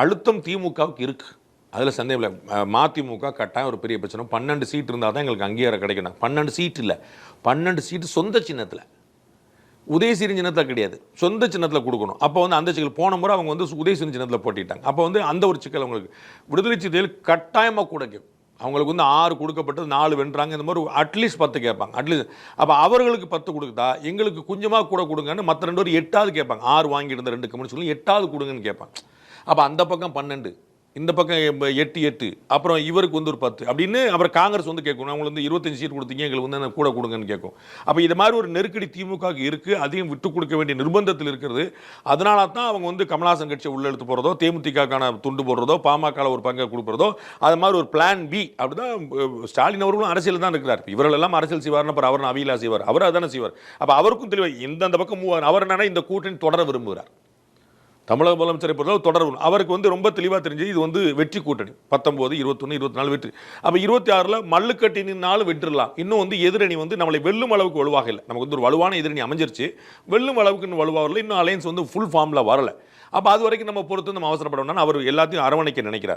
அழுத்தம் திமுகவுக்கு இருக்குது அதில் சந்தேகம் இல்லை. மதிமுக கட்டாயம் ஒரு பெரிய பிரச்சனை. பன்னெண்டு சீட் இருந்தால் தான் எங்களுக்கு அங்கீகாரம் கிடைக்கணும். பன்னெண்டு சீட் இல்லை. பன்னெண்டு சீட்டு சொந்த சின்னத்தில். உதயசீரி சின்னத்தில் கிடையாது. சொந்த சின்னத்தில் கொடுக்கணும். அப்போ வந்து அந்த சிக்கல் போன முறை அவங்க வந்து உதயசீரி சின்னத்தில் போட்டிட்டாங்க. அப்போ வந்து அந்த ஒரு சிக்கல் அவங்களுக்கு விடுதலை சிறுத்தைகள் கட்டாயமாக கிடைக்கும் அவங்களுக்கு வந்து ஆறு கொடுக்கப்பட்டது நாலு வென்றாங்க. இந்த மாதிரி அட்லீஸ்ட் பத்து கேட்பாங்க. அட்லீஸ்ட் அப்போ அவர்களுக்கு பத்து கொடுத்தா எங்களுக்கு கொஞ்சமாக கூட கொடுங்கன்னு மற்ற ரெண்டு பேர் எட்டாவது கேட்பாங்க. ஆறு வாங்கியிருந்த இருந்த ரெண்டு கம்யூனிஸ்ட் சொல்லி எட்டாவது கொடுங்கன்னு கேட்பாங்க. அப்போ அந்த பக்கம் பன்னெண்டு இந்த பக்கம் எட்டு எட்டு அப்புறம் இவருக்கு வந்து ஒரு பத்து. அப்படின்னு அப்புறம் காங்கிரஸ் வந்து கேட்கணும். அவங்களுக்கு வந்து இருபத்தஞ்சு சீட் கொடுத்தீங்க எங்களுக்கு வந்து என்ன கூட கொடுங்கன்னு கேட்கும். அப்போ இது மாதிரி ஒரு நெருக்கடி திமுக இருக்குது அதையும் விட்டு கொடுக்க வேண்டிய நிர்பந்தத்தில் இருக்கிறது. அதனால தான் அவங்க வந்து கமலாசன் கட்சியை உள்ள எடுத்து போகிறதோ தேமுதிகக்கான துண்டு போடுறதோ பாமகவில் ஒரு பங்கை கொடுக்குறதோ அது மாதிரி ஒரு பிளான் பி அப்படிதான் தான் ஸ்டாலின் அவர்களும் அரசியல் தான் இருக்கிறார். இவர்கள் எல்லாம் அரசியல் செய்வார்னு அப்புறம் அவர் அவிலா செய்வார். அவர் அதானே செய்வார். அப்போ அவருக்கும் தெளிவாக இந்த பக்கம் மூவார் அவர் என்னன்னா இந்த கூட்டணி தொடர விரும்புகிறார். தமிழக முதலமைச்சரை பொறுத்தவரை தொடர்பு. அவருக்கு வந்து ரொம்ப தெளிவாக தெரிஞ்சு இது வந்து வெற்றி கூட்டணி. பத்தொம்போது இருபத்தொன்று இருபத்தி நாலு வெற்றி. அப்போ இருபத்தி ஆறில் மல்லுக்கட்டினாலும் வெற்றிடலாம் இன்னும் வந்து எதிரணி வந்து நம்மளை வெல்லும் அளவுக்கு வலுவாக இல்லை. நமக்கு வந்து ஒரு வலுவான எதிரணி அமைஞ்சிருச்சு. வெல்லும் அளவுக்கு இன்னும் வலுவாக வரல. இன்னும் அலையன்ஸ் வந்து ஃபுல் ஃபார்மில் வரலை. அப்போ அது வரைக்கும் நம்ம பொறுத்து நம்ம அவசரப்படணும்னா அவர் எல்லாத்தையும் அரவணைக்க நினைக்கிறார்.